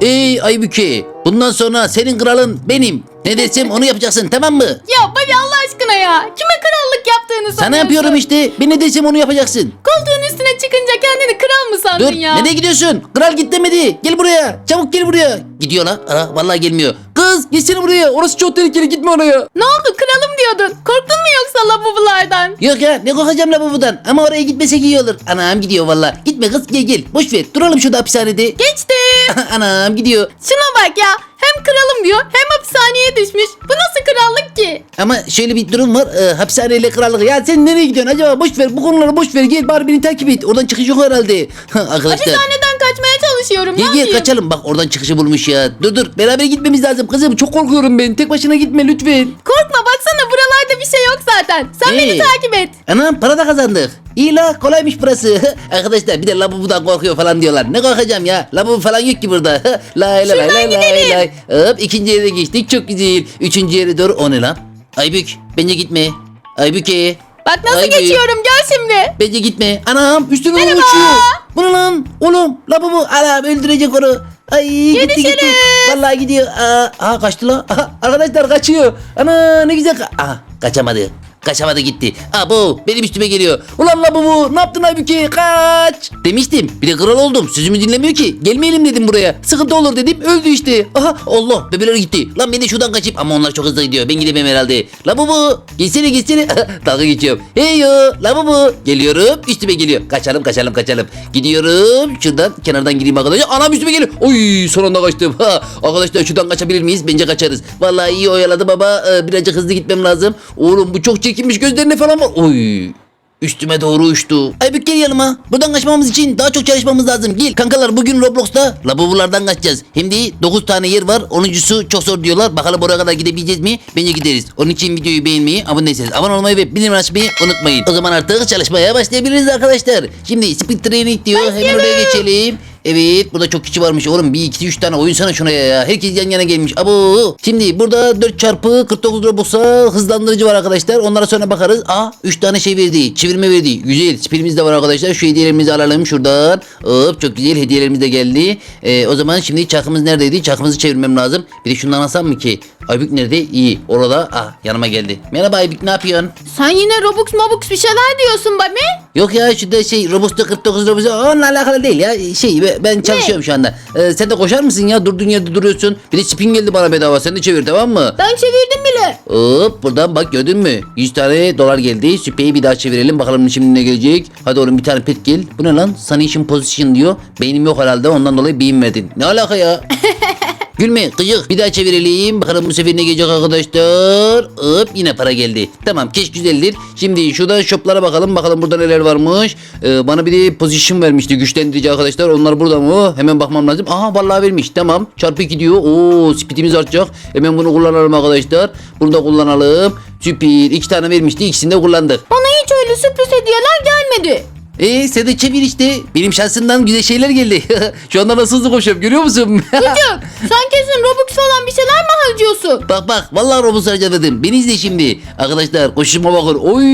Ey Aybüke bundan sonra senin kralın benim. Ne desem onu yapacaksın tamam mı? Ya Bobby Allah aşkına ya. Kime krallık yaptığını sanıyorsun? Sana yapıyorum işte. Ben ne desem onu yapacaksın. Koltuğun üstüne çıkınca kendini kral mı sandın Dur ya? nereye gidiyorsun? Kral git demedi. Gel buraya. Çabuk gel buraya. Gidiyor la. Aa, vallahi gelmiyor. Kız gitsene buraya. Orası çok tehlikeli gitme oraya. Ne oldu kralım diyordun. Korktun mu yoksa labubulardan? Yok ya ne korkacağım la babadan. Ama oraya gitmesek iyi olur. Anam gidiyor vallahi. Gitme kız gel gel. Boş ver. Duralım şurada hapishanede. Geçtim. Anam gidiyor. Şuna bak ya. Hem kralım diyor hem hapishaneye düşmüş. Bu nasıl krallık ki? Ama şöyle bir durum var. E, hapishaneyle krallık. Ya sen nereye gidiyorsun acaba? Boş ver. Bu konuları boş ver. Gel bari beni takip et. Oradan çıkış yok herhalde. Arkadaşlar. Hapishaneden kaçmaya çalışıyorum. ne Gel gel yapayım? kaçalım. Bak oradan çıkışı bulmuş ya. Dur dur. Beraber gitmemiz lazım. Kızım çok korkuyorum ben. Tek başına gitme lütfen. Korkma baksana buralarda bir şey yok zaten. Sen Ee? beni takip et. Anam para da kazandık. İyi la kolaymış burası. Arkadaşlar bir de labubudan korkuyor falan diyorlar. Ne korkacağım ya? Labubu falan yok ki burada. lay lay lay Şuradan lay lay gidelim. lay. Hop ikinci yere geçtik çok güzel. Üçüncü yere doğru o ne lan? Aybük bence gitme. Aybüke. Bak nasıl Ay, geçiyorum gel şimdi. Bence gitme. Anam Merhaba. uçuyor. Bu ne lan? Oğlum labubu. Anam öldürecek onu. Ay gitti gitti. Vallahi gidiyor. Aa, aa kaçtı la. Aha, arkadaşlar kaçıyor. Ana ne güzel. Ka- Aha kaçamadı. Kaçamadı gitti. Aa bu benim üstüme geliyor. Ulan labubu ne yaptın Aybüke kaç. Demiştim bir de kral oldum. Sözümü dinlemiyor ki. Gelmeyelim dedim buraya. Sıkıntı olur dedim öldü işte. Aha Allah bebeler gitti. Lan ben de şuradan kaçayım. Ama onlar çok hızlı gidiyor. Ben gidemem herhalde. Labubu gelsene gelsene. Dalga geçiyorum. Hey yo labubu. Geliyorum üstüme geliyor. Kaçalım kaçalım kaçalım. Gidiyorum şuradan kenardan gireyim arkadaşlar. Anam üstüme geliyor. Oy son anda kaçtım. Ha, arkadaşlar şuradan kaçabilir miyiz? Bence kaçarız. Vallahi iyi oyaladı baba. Ee, birazcık hızlı gitmem lazım. Oğlum bu çok çekinmiş gözlerine falan var. Oy. Üstüme doğru uçtu. Aybük gel yanıma. Buradan kaçmamız için daha çok çalışmamız lazım. Gel kankalar bugün Roblox'ta labubulardan kaçacağız. De 9 tane yer var. 10.sü çok zor diyorlar. Bakalım oraya kadar gidebileceğiz mi? Bence gideriz. Onun için videoyu beğenmeyi, abone değilseniz abone olmayı ve bildirim açmayı unutmayın. O zaman artık çalışmaya başlayabiliriz arkadaşlar. Şimdi speed training diyor. Hemen oraya geçelim. Evet burada çok kişi varmış oğlum bir iki üç tane oyun sana şuna ya. Herkes yan yana gelmiş. Abo. Şimdi burada 4 çarpı 49 Robux'a hızlandırıcı var arkadaşlar. Onlara sonra bakarız. Aa 3 tane şey verdi. Çevirme verdi. Güzel. Spilimiz de var arkadaşlar. Şu hediyelerimizi alalım şuradan. Hop çok güzel hediyelerimiz de geldi. Ee, o zaman şimdi çarkımız neredeydi? Çarkımızı çevirmem lazım. Bir de şundan alsam mı ki? Aybük nerede? İyi. Orada. Ah yanıma geldi. Merhaba Aybük ne yapıyorsun? Sen yine Robux mobux bir şeyler diyorsun Bobby. Yok ya şurada şey Robus'ta 49 Robus onunla alakalı değil ya. Şey be- ben çalışıyorum şu anda. Ee, sen de koşar mısın ya? Durduğun yerde duruyorsun. Bir de spin geldi bana bedava. Sen de çevir tamam mı? Ben çevirdim bile. Hop buradan bak gördün mü? 100 tane dolar geldi. Süpeyi bir daha çevirelim. Bakalım şimdi ne gelecek. Hadi oğlum bir tane pet gel. Bu ne lan? Sanation position diyor. Beynim yok herhalde ondan dolayı beyin verdin. Ne alaka ya? Gülme gıcık. Bir daha çevirelim. Bakalım bu sefer ne gelecek arkadaşlar. Hop yine para geldi. Tamam keş güzeldir. Şimdi şuradan shoplara bakalım. Bakalım burada neler varmış. Ee, bana bir de position vermişti. Güçlendirici arkadaşlar. Onlar burada mı? Hemen bakmam lazım. Aha vallahi vermiş. Tamam. Çarpı 2 diyor. Oo speedimiz artacak. Hemen bunu kullanalım arkadaşlar. Bunu da kullanalım. Süper. İki tane vermişti. İkisini de kullandık. Bana hiç öyle sürpriz hediyeler gelmedi. Ee sen de çevir işte. Benim şansımdan güzel şeyler geldi. Şu anda nasıl hızlı koşuyorum görüyor musun? Çocuk sen kesin Robux falan bir şeyler mi harcıyorsun? Bak bak vallahi robot harcadım. Beni izle şimdi. Arkadaşlar koşuşuma bakın. Oy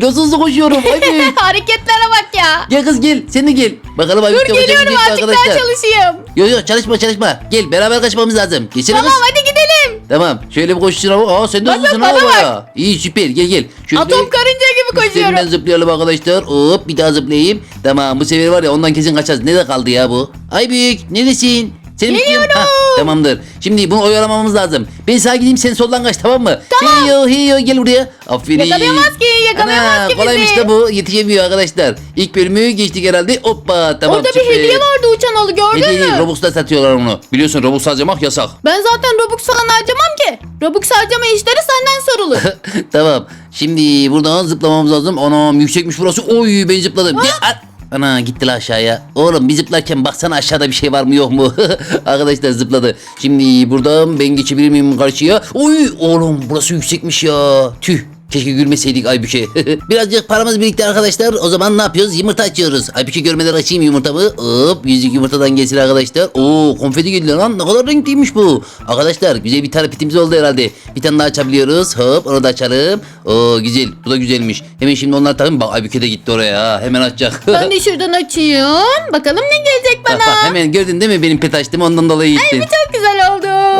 nasıl hızlı koşuyorum. Ay Hareketlere bak ya. gel kız gel. Sen de gel. Bakalım abi Dur geliyorum artık daha çalışayım. Yok yok çalışma çalışma. Gel beraber kaçmamız lazım. Geçelim Tamam kız. hadi gidelim. Tamam. Şöyle bir bak. Aa sen de Bak, hızlısın bak, ha bana. İyi süper gel gel. Şöyle Atom karınca gibi Üstlerinden koşuyorum. zıplayalım arkadaşlar. Hop bir daha zıplayayım. Tamam bu sefer var ya ondan kesin kaçacağız. Nerede kaldı ya bu? Ay büyük neredesin? Seni bekliyorum. Tamamdır. Şimdi bunu oyalamamız lazım. Ben sağa gideyim sen soldan kaç tamam mı? Tamam. Heyo heyo gel buraya. Aferin. Yakalayamaz ki, yakalayamaz Ana, ki Kolaymış bizi. da bu. Yetişemiyor arkadaşlar. İlk bölümü geçtik herhalde. Hoppa tamam. Orada süper. bir hediye vardı uçan alı gördün Hediye mü? Robux'ta satıyorlar onu. Biliyorsun Robux harcamak yasak. Ben zaten Robux falan harcamam ki. Robux harcama işleri senden sorulur. tamam. Şimdi buradan zıplamamız lazım. Anam yüksekmiş burası. Oy ben zıpladım. Ya, Ana gitti la aşağıya. Oğlum bir zıplarken baksana aşağıda bir şey var mı yok mu? Arkadaşlar zıpladı. Şimdi buradan ben geçebilir miyim karşıya? Oy oğlum burası yüksekmiş ya. Tüh. Keşke gülmeseydik Aybüke. Birazcık paramız birikti arkadaşlar. O zaman ne yapıyoruz? Yumurta açıyoruz. Aybüke görmeden açayım yumurtamı. Hop yüzük yumurtadan gelsin arkadaşlar. Oo konfeti geliyor lan. Ne kadar renkliymiş bu. Arkadaşlar güzel bir tane pitimiz oldu herhalde. Bir tane daha açabiliyoruz. Hop onu da açalım. Oo güzel. Bu da güzelmiş. Hemen şimdi onlar takayım. Bak Aybüke de gitti oraya. Hemen açacak. Ben de şuradan açayım. Bakalım ne gelecek Bak, bana. bak, hemen gördün değil mi benim pet açtım ondan dolayı gittin. Çok güzel.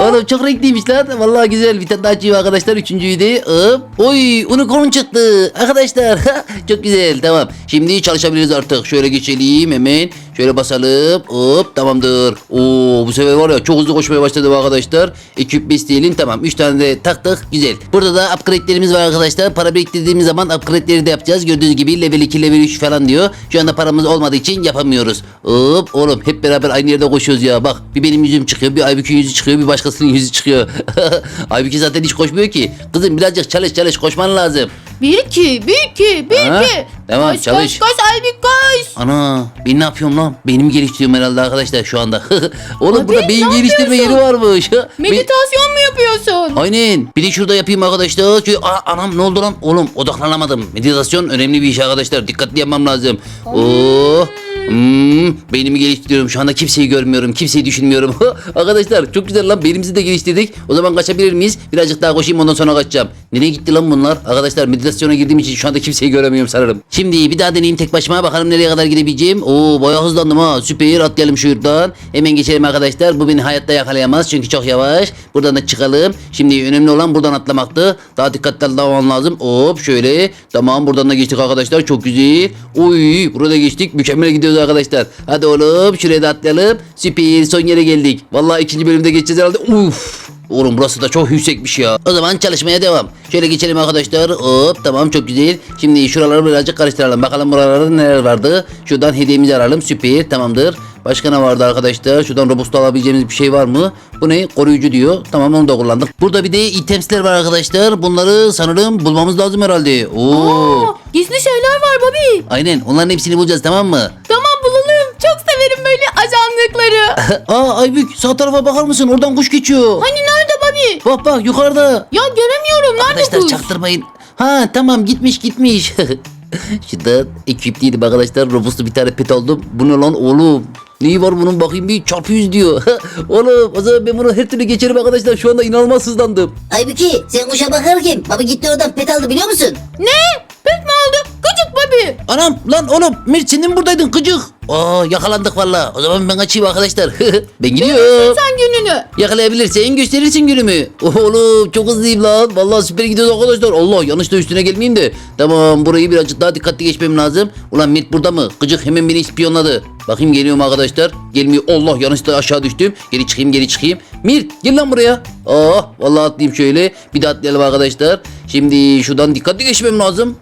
Oğlum çok renkliymiş lan. Vallahi güzel. Bir tane daha açayım arkadaşlar. Üçüncüyü de. Hop. Oy unicorn çıktı. Arkadaşlar. çok güzel. Tamam. Şimdi çalışabiliriz artık. Şöyle geçelim hemen. Şöyle basalım. Hop tamamdır. Oo bu sefer var ya çok hızlı koşmaya başladım arkadaşlar. Ekip isteyelim. Tamam. 3 tane de taktık. Güzel. Burada da upgrade'lerimiz var arkadaşlar. Para biriktirdiğimiz zaman upgrade'leri de yapacağız. Gördüğünüz gibi level 2 level 3 falan diyor. Şu anda paramız olmadığı için yapamıyoruz. Hop oğlum hep beraber aynı yerde koşuyoruz ya. Bak bir benim yüzüm çıkıyor. Bir Aybük'ün yüzü çıkıyor. Bir başkasının yüzü çıkıyor. Aybük'ü zaten hiç koşmuyor ki. Kızım birazcık çalış çalış koşman lazım. Bir iki, bir iki, bir Ha, iki. tamam, koş, çalış. Koş koş Aybük koş. Ana ben ne yapıyorum lan? Beynimi geliştiriyorum herhalde arkadaşlar şu anda. Oğlum Abi, burada beyin ne geliştirme yeri varmış. Be- Meditasyon mu yapıyorsun? Aynen. Bir de şurada yapayım arkadaşlar. Şöyle, Aa, anam ne oldu lan? Oğlum odaklanamadım. Meditasyon önemli bir iş arkadaşlar. Dikkatli yapmam lazım. Oo. Hmm, beynimi geliştiriyorum. Şu anda kimseyi görmüyorum. Kimseyi düşünmüyorum. arkadaşlar çok güzel lan. Beynimizi de geliştirdik. O zaman kaçabilir miyiz? Birazcık daha koşayım ondan sonra kaçacağım. Nereye gitti lan bunlar? Arkadaşlar meditasyona girdiğim için şu anda kimseyi göremiyorum sanırım. Şimdi bir daha deneyeyim tek başıma. Bakalım nereye kadar gidebileceğim. Oo bayağı hızlandım ha. Süper atlayalım şuradan. Hemen geçelim arkadaşlar. Bu beni hayatta yakalayamaz. Çünkü çok yavaş. Buradan da çıkalım. Şimdi önemli olan buradan atlamaktı. Daha dikkatli atlamam lazım. Hop şöyle. Tamam buradan da geçtik arkadaşlar. Çok güzel. Uy burada geçtik. Mükemmel gidiyoruz arkadaşlar. Hadi oğlum şuraya da atlayalım. Süper son yere geldik. Vallahi ikinci bölümde geçeceğiz herhalde. Uf. Oğlum burası da çok yüksekmiş ya. O zaman çalışmaya devam. Şöyle geçelim arkadaşlar. Hop tamam çok güzel. Şimdi şuraları birazcık karıştıralım. Bakalım buralarda neler vardı. Şuradan hediyemizi aralım. Süper tamamdır. Başka ne vardı arkadaşlar? Şuradan robusta alabileceğimiz bir şey var mı? Bu ne? Koruyucu diyor. Tamam onu da kullandık. Burada bir de itemsler var arkadaşlar. Bunları sanırım bulmamız lazım herhalde. Oo. Aa, gizli şeyler var Bobby. Aynen. Onların hepsini bulacağız tamam mı? Tamam bulalım. Çok severim böyle ajanlıkları. Aa Aybük sağ tarafa bakar mısın? Oradan kuş geçiyor. hani nerede Bobby? Bak bak yukarıda. Ya göremiyorum. Nerede Arkadaşlar kuş? çaktırmayın. Ha tamam gitmiş gitmiş. Şurada ekipliydim arkadaşlar. Robustu bir tane pet aldım. Bu ne lan oğlum? Neyi var bunun bakayım bir çarpı yüz diyor. oğlum o zaman ben bunu her türlü geçerim arkadaşlar. Şu anda inanılmaz hızlandım. Aybüke sen kuşa bakarken baba gitti oradan pet aldı biliyor musun? Ne? Pet mi oldu? Gıcık Bobby. Anam lan oğlum Mert sen de mi buradaydın gıcık? Aa yakalandık valla. O zaman ben kaçayım arkadaşlar. ben gidiyorum. Sen gününü. Yakalayabilirsen gösterirsin günümü. Oğlum çok hızlıyım lan. Vallahi süper gidiyoruz arkadaşlar. Allah yanlış da üstüne gelmeyeyim de. Tamam burayı birazcık daha dikkatli geçmem lazım. Ulan Met burada mı? Gıcık hemen beni ispiyonladı. Bakayım geliyorum arkadaşlar. Gelmiyor. Allah yanlışlıkla aşağı düştüm. Geri çıkayım geri çıkayım. Mirt gel lan buraya. Ah vallahi atlayayım şöyle. Bir de atlayalım arkadaşlar. Şimdi şuradan dikkatli geçmem lazım.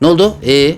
Ne oldu? Ee,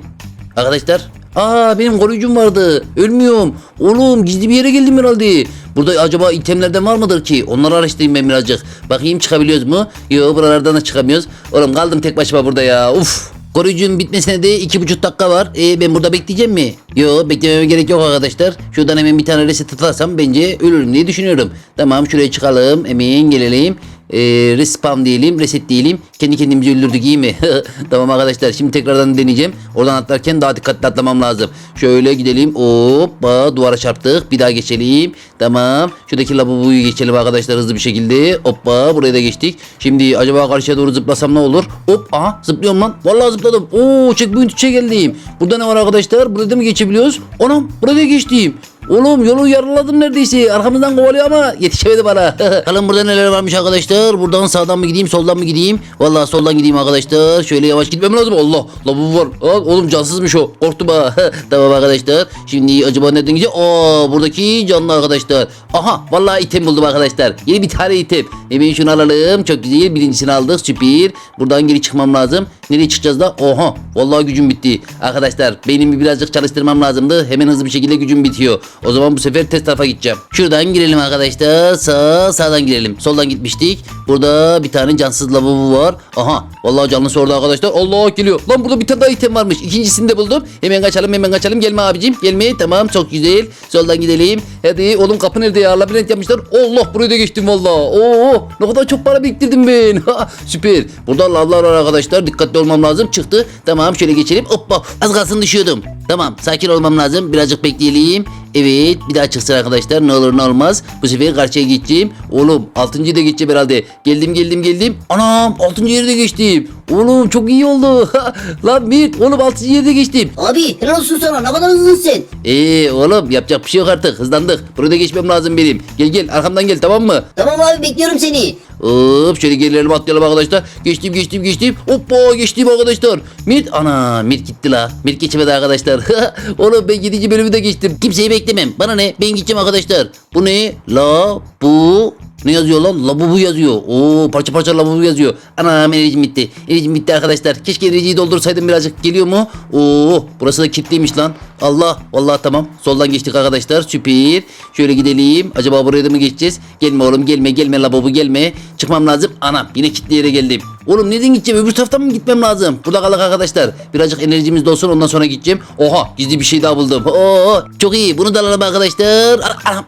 arkadaşlar. Aa benim koruyucum vardı. Ölmüyorum. Oğlum gizli bir yere geldim herhalde. Burada acaba itemlerden var mıdır ki? Onları araştırayım ben birazcık. Bakayım çıkabiliyoruz mu? Yok buralardan da çıkamıyoruz. Oğlum kaldım tek başıma burada ya. Uf. Koruyucunun bitmesine de iki buçuk dakika var. E ben burada bekleyeceğim mi? Yok beklememe gerek yok arkadaşlar. Şuradan hemen bir tane reset atarsam bence ölürüm diye düşünüyorum. Tamam şuraya çıkalım. Hemen gelelim. E, respawn diyelim, reset diyelim. Kendi kendimizi öldürdük iyi mi? tamam arkadaşlar şimdi tekrardan deneyeceğim. Oradan atlarken daha dikkatli atlamam lazım. Şöyle gidelim. Hoppa duvara çarptık. Bir daha geçelim. Tamam. Şuradaki lavaboyu geçelim arkadaşlar hızlı bir şekilde. Hoppa buraya da geçtik. Şimdi acaba karşıya doğru zıplasam ne olur? Hop aha zıplıyorum lan. Vallahi zıpladım. Oo checkpoint 3'e geldim. Burada ne var arkadaşlar? Burada da mı geçebiliyoruz? Anam burada geçtim. Oğlum yolu yarıladım neredeyse. Arkamızdan kovalıyor ama yetişemedi bana. Bakalım burada neler varmış arkadaşlar. Buradan sağdan mı gideyim soldan mı gideyim? Vallahi soldan gideyim arkadaşlar. Şöyle yavaş gitmem lazım. Allah lavabo var. Aa, oğlum cansızmış o. Korktum ha. tamam arkadaşlar. Şimdi acaba nereden gideceğim? Aa buradaki canlı arkadaşlar. Aha vallahi item buldum arkadaşlar. Yeni bir tane item. Hemen şunu alalım. Çok güzel. Birincisini aldık. Süper. Buradan geri çıkmam lazım. Nereye çıkacağız da? Oha. Vallahi gücüm bitti. Arkadaşlar beynimi birazcık çalıştırmam lazımdı. Hemen hızlı bir şekilde gücüm bitiyor. O zaman bu sefer test tarafa gideceğim. Şuradan girelim arkadaşlar. Sağ sağdan girelim. Soldan gitmiştik. Burada bir tane cansız lavabo var. Aha vallahi canlısı orada arkadaşlar. Allah geliyor. Lan burada bir tane daha item varmış. İkincisini de buldum. Hemen kaçalım hemen kaçalım. Gelme abicim. Gelme. Tamam çok güzel. Soldan gidelim. Hadi oğlum kapı nerede ya? Labirent yapmışlar. Allah buraya da geçtim vallahi. Oo ne kadar çok para biriktirdim ben. Süper. Burada lavlar var arkadaşlar. Dikkatli olmam lazım. Çıktı. Tamam şöyle geçelim. Hoppa. Az kalsın düşüyordum. Tamam sakin olmam lazım. Birazcık bekleyelim. Evet bir daha çıksın arkadaşlar. Ne olur ne olmaz. Bu sefer karşıya geçeceğim. Oğlum 6. da geçeceğim herhalde. Geldim geldim geldim. Anam 6. yeri de geçtim. Oğlum çok iyi oldu. Lan Mirt oğlum 6. yeri de geçtim. Abi helal olsun sana ne kadar hızlısın sen. Eee oğlum yapacak bir şey yok artık. Hızlandık. Burada geçmem lazım benim. Gel gel arkamdan gel tamam mı? Tamam abi bekliyorum seni. Hop şöyle gerilerim atlayalım arkadaşlar. Geçtim geçtim geçtim. Hoppa geçtim arkadaşlar. Mirt ana Mirt gitti la. Mirt geçemedi arkadaşlar. Oğlum ben 7. bölümü de geçtim. Kimseyi beklemem. Bana ne? Ben gideceğim arkadaşlar. Bu ne? La bu ne yazıyor lan? Labubu yazıyor. Oo parça parça labubu yazıyor. Anam enerjim bitti. Enerjim bitti arkadaşlar. Keşke enerjiyi doldursaydım birazcık. Geliyor mu? Oo burası da kilitliymiş lan. Allah vallahi tamam. Soldan geçtik arkadaşlar. Süper. Şöyle gidelim. Acaba buraya da mı geçeceğiz? Gelme oğlum gelme gelme labubu gelme. Çıkmam lazım. Anam yine kilitli yere geldim. Oğlum nereden gideceğim? Öbür taraftan mı gitmem lazım? Burada kalak arkadaşlar. Birazcık enerjimiz dolsun ondan sonra gideceğim. Oha gizli bir şey daha buldum. Oo çok iyi. Bunu da alalım arkadaşlar. Ana- Anam.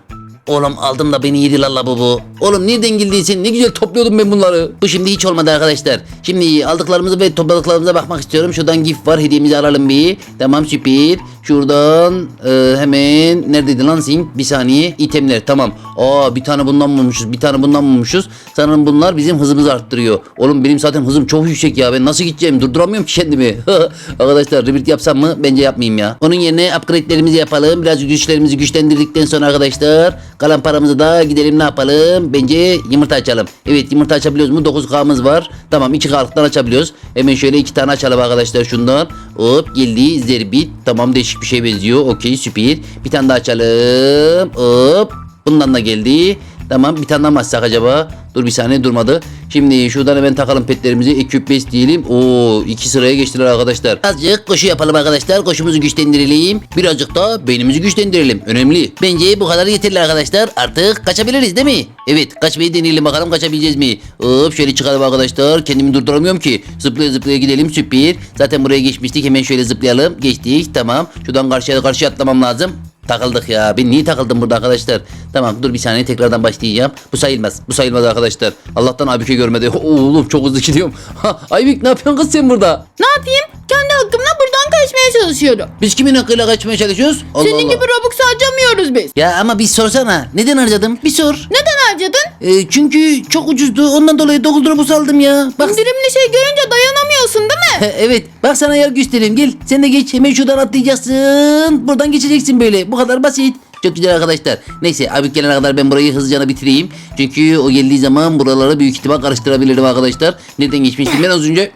Oğlum aldım da beni yedi lalla bu bu. Oğlum nereden geldiysen ne güzel topluyordum ben bunları. Bu şimdi hiç olmadı arkadaşlar. Şimdi aldıklarımızı ve topladıklarımıza bakmak istiyorum. Şuradan gif var hediyemizi alalım bir. Tamam süper. Şuradan e, hemen neredeydi lan sim? Bir saniye. itemler tamam. Aa bir tane bundan bulmuşuz. Bir tane bundan bulmuşuz. Sanırım bunlar bizim hızımızı arttırıyor. Oğlum benim zaten hızım çok yüksek ya. Ben nasıl gideceğim? Durduramıyorum ki kendimi. arkadaşlar rebuild yapsam mı? Bence yapmayayım ya. Onun yerine upgrade'lerimizi yapalım. Biraz güçlerimizi güçlendirdikten sonra arkadaşlar kalan paramızı da gidelim ne yapalım? Bence yumurta açalım. Evet yumurta açabiliyoruz mu? 9K'mız var. Tamam 2K'lıktan açabiliyoruz. Hemen şöyle iki tane açalım arkadaşlar şundan. Hop geldi zerbit. Tamam değişik bir şey benziyor. Okey süper. Bir tane daha açalım. Hop. Bundan da geldi. Tamam bir tane daha acaba? Dur bir saniye durmadı. Şimdi şuradan hemen takalım petlerimizi. Ekip 5 diyelim. Oo iki sıraya geçtiler arkadaşlar. Azıcık koşu yapalım arkadaşlar. Koşumuzu güçlendirelim. Birazcık da beynimizi güçlendirelim. Önemli. Bence bu kadar yeterli arkadaşlar. Artık kaçabiliriz değil mi? Evet kaçmayı deneyelim bakalım kaçabileceğiz mi? Hop şöyle çıkalım arkadaşlar. Kendimi durduramıyorum ki. Zıplaya zıplaya gidelim süper. Zaten buraya geçmiştik. Hemen şöyle zıplayalım. Geçtik tamam. Şuradan karşıya karşıya atlamam lazım. Takıldık ya. Ben niye takıldım burada arkadaşlar? Tamam dur bir saniye tekrardan başlayacağım. Bu sayılmaz. Bu sayılmaz arkadaşlar. Allah'tan Aybük'e görmedi. Oğlum çok hızlı gidiyorum. Ha, Aybük ne yapıyorsun kız sen burada? Ne yapayım? Kendi hakkımla buradan kaçmaya çalışıyorum. Biz kimin hakkıyla kaçmaya çalışıyoruz? Allah Senin Allah. gibi Robux harcamıyoruz biz. Ya ama bir sorsana. Neden harcadım? Bir sor. Neden harcadın? Ee, çünkü çok ucuzdu. Ondan dolayı 9 Robux aldım ya. Bak. İndirimli şey görünce dayanamıyorsun değil mi? evet. Bak sana yer göstereyim. Gel. Sen de geç. Hemen şuradan atlayacaksın. Buradan geçeceksin böyle. Bu kadar basit. Çok güzel arkadaşlar. Neyse abi gelene kadar ben burayı hızlıca bitireyim. Çünkü o geldiği zaman buraları büyük ihtimal karıştırabilirim arkadaşlar. Nereden geçmiştim ben az önce?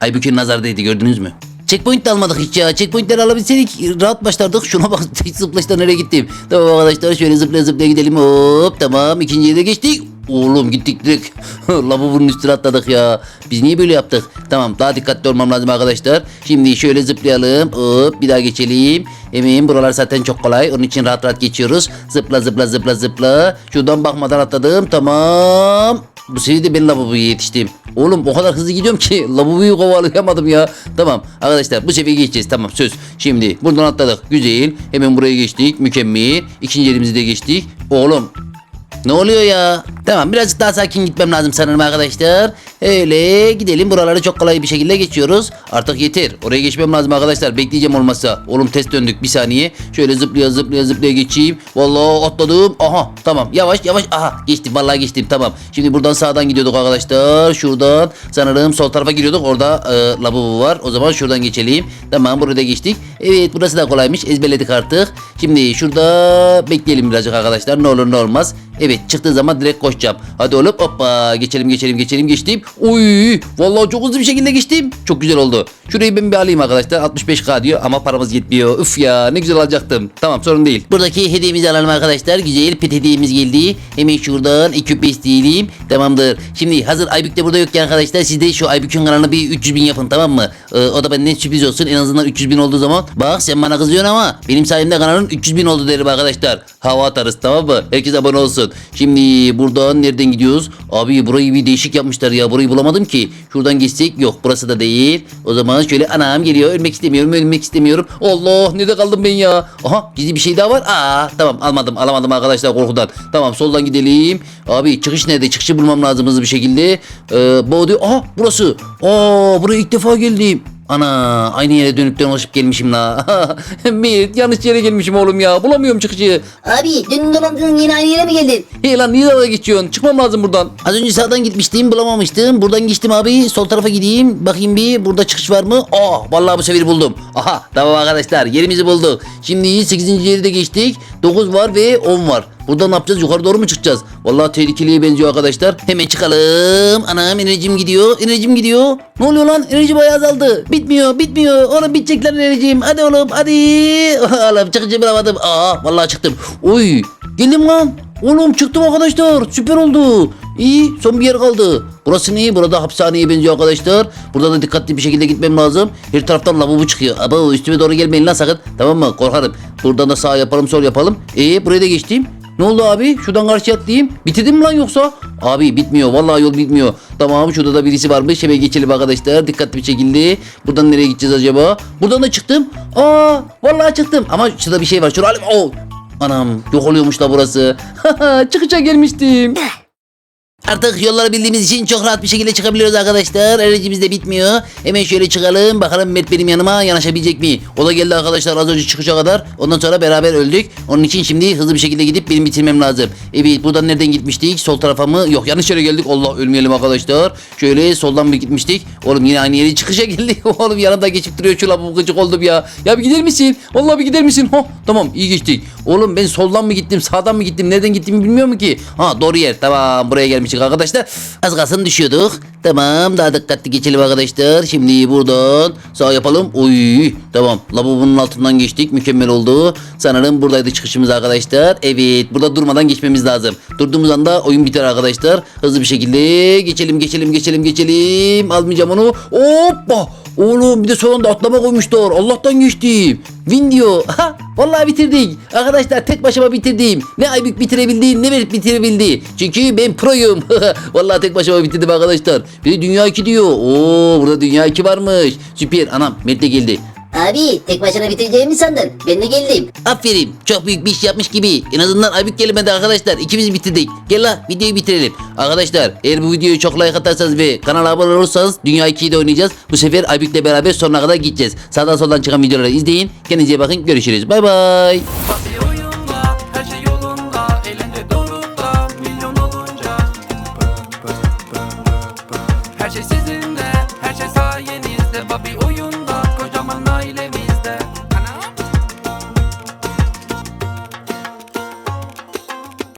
Aybük'ün nazardaydı gördünüz mü? Checkpoint de almadık hiç ya. Checkpointleri alabilseydik rahat başlardık. Şuna bak zıplaşta nereye gittim. Tamam arkadaşlar şöyle zıplaya zıplaya gidelim. Hop tamam ikinciye de geçtik. Oğlum gittik direkt. Lavabonun üstüne atladık ya. Biz niye böyle yaptık? Tamam daha dikkatli olmam lazım arkadaşlar. Şimdi şöyle zıplayalım. Hop bir daha geçelim. Emin buralar zaten çok kolay. Onun için rahat rahat geçiyoruz. Zıpla zıpla zıpla zıpla. Şuradan bakmadan atladım. Tamam. Bu sefer de ben lavaboya yetiştim. Oğlum o kadar hızlı gidiyorum ki lavaboyu kovalayamadım ya. Tamam arkadaşlar bu sefer geçeceğiz tamam söz. Şimdi buradan atladık güzel. Hemen buraya geçtik mükemmel. İkinci yerimizi de geçtik. Oğlum ne oluyor ya? Tamam birazcık daha sakin gitmem lazım sanırım arkadaşlar. Öyle gidelim buraları çok kolay bir şekilde geçiyoruz. Artık yeter. Oraya geçmem lazım arkadaşlar. Bekleyeceğim olmazsa. Oğlum test döndük bir saniye. Şöyle zıplaya zıplaya zıplaya geçeyim. Vallahi atladım. Aha tamam yavaş yavaş. Aha geçtim vallahi geçtim tamam. Şimdi buradan sağdan gidiyorduk arkadaşlar. Şuradan sanırım sol tarafa giriyorduk. Orada e, lavabo var. O zaman şuradan geçelim. Tamam burada geçtik. Evet burası da kolaymış. Ezberledik artık. Şimdi şurada bekleyelim birazcık arkadaşlar. Ne olur ne olmaz. Evet çıktığı zaman direkt koşacağım. Hadi oğlum hoppa geçelim geçelim geçelim geçtim. Uy vallahi çok hızlı bir şekilde geçtim. Çok güzel oldu. Şurayı ben bir alayım arkadaşlar. 65k diyor ama paramız yetmiyor. Üf ya ne güzel alacaktım. Tamam sorun değil. Buradaki hediyemizi alalım arkadaşlar. Güzel pet hediyemiz geldi. Hemen şuradan ekip isteyelim. Tamamdır. Şimdi hazır Aybük de burada yokken arkadaşlar siz de şu Aybük'ün kanalına bir 300 bin yapın tamam mı? Ee, o da benden sürpriz olsun. En azından 300 bin olduğu zaman bak sen bana kızıyorsun ama benim sayemde kanalın 300 bin oldu derim arkadaşlar. Hava atarız tamam mı? Herkes abone olsun. Şimdi buradan nereden gidiyoruz? Abi burayı bir değişik yapmışlar ya. Burayı bulamadım ki. Şuradan geçsek yok burası da değil. O zaman şöyle anam geliyor. Ölmek istemiyorum ölmek istemiyorum. Allah nerede kaldım ben ya? Aha gizli bir şey daha var. Aa tamam almadım alamadım arkadaşlar korkudan. Tamam soldan gidelim. Abi çıkış nerede? Çıkışı bulmam lazım hızlı bir şekilde. Ee, Body. Aha burası. Aa buraya ilk defa geldim. Ana aynı yere dönüp dolaşıp gelmişim la. Bir yanlış yere gelmişim oğlum ya. Bulamıyorum çıkışı. Abi dün dolandın yine aynı yere mi geldin? Hey lan niye dalga geçiyorsun? Çıkmam lazım buradan. Az önce sağdan gitmiştim bulamamıştım. Buradan geçtim abi. Sol tarafa gideyim. Bakayım bir burada çıkış var mı? Aa vallahi bu sefer buldum. Aha tamam arkadaşlar yerimizi bulduk. Şimdi 8. yeri de geçtik. 9 var ve 10 var. Burada ne yapacağız? Yukarı doğru mu çıkacağız? Vallahi tehlikeliye benziyor arkadaşlar. Hemen çıkalım. Anam enerjim gidiyor. Enerjim gidiyor. Ne oluyor lan? Enerji bayağı azaldı. Bitmiyor, bitmiyor. Oğlum bitecek enerjim. Hadi oğlum, hadi. Oğlum çıkınca bulamadım. Aa vallahi çıktım. Oy, geldim lan. Oğlum çıktım arkadaşlar. Süper oldu. İyi, son bir yer kaldı. Burası ne? Burada hapishaneye benziyor arkadaşlar. Burada da dikkatli bir şekilde gitmem lazım. Her taraftan lavabo çıkıyor. Aba üstüme doğru gelmeyin lan sakın. Tamam mı? Korkarım. Buradan da sağ yapalım, sol yapalım. Ee buraya da geçtim. Ne oldu abi? Şuradan karşıya atlayayım. Bitirdim mi lan yoksa? Abi bitmiyor. Vallahi yol bitmiyor. Tamam şurada da birisi varmış. Hemen geçelim arkadaşlar. Dikkatli bir şekilde. Buradan nereye gideceğiz acaba? Buradan da çıktım. Aa vallahi çıktım. Ama şurada bir şey var. Şurada oh. Anam yok oluyormuş da burası. Çıkışa gelmiştim. Artık yolları bildiğimiz için çok rahat bir şekilde çıkabiliyoruz arkadaşlar. Enerjimiz de bitmiyor. Hemen şöyle çıkalım. Bakalım Mert benim yanıma yanaşabilecek mi? O da geldi arkadaşlar az önce çıkışa kadar. Ondan sonra beraber öldük. Onun için şimdi hızlı bir şekilde gidip benim bitirmem lazım. Evet buradan nereden gitmiştik? Sol tarafa mı? Yok yanlış yere geldik. Allah ölmeyelim arkadaşlar. Şöyle soldan mı gitmiştik? Oğlum yine aynı yere çıkışa geldik. Oğlum yanımda geçip duruyor şu bu gıcık oldum ya. Ya bir gider misin? Vallahi bir gider misin? Ho tamam iyi geçtik. Oğlum ben soldan mı gittim sağdan mı gittim nereden gittiğimi bilmiyorum ki. Ha doğru yer tamam buraya gelmiştik arkadaşlar. Az kalsın düşüyorduk. Tamam daha dikkatli geçelim arkadaşlar. Şimdi buradan sağ yapalım. Oy tamam lavabonun altından geçtik mükemmel oldu. Sanırım buradaydı çıkışımız arkadaşlar. Evet burada durmadan geçmemiz lazım. Durduğumuz anda oyun biter arkadaşlar. Hızlı bir şekilde geçelim geçelim geçelim geçelim. Almayacağım onu. Hoppa. Oğlum bir de son anda atlama koymuşlar. Allah'tan geçtim. Win diyor. Ha, vallahi bitirdik. Arkadaşlar tek başıma bitirdim. Ne Aybük bitirebildi ne Merit bitirebildi. Çünkü ben proyum. vallahi tek başıma bitirdim arkadaşlar. Bir de dünya 2 diyor. Oo burada dünya 2 varmış. Süper. Anam Mert de geldi. Abi tek başına bitireceğimi sandın. Ben de geldim. Aferin. Çok büyük bir iş yapmış gibi. En azından Aybük gelmedi arkadaşlar. İkimiz bitirdik. Gel la videoyu bitirelim. Arkadaşlar eğer bu videoyu çok like atarsanız ve kanala abone olursanız Dünya 2'yi de oynayacağız. Bu sefer Aybük'le beraber sonuna kadar gideceğiz. Sağdan soldan çıkan videoları izleyin. Kendinize bakın. Görüşürüz. Bay bay.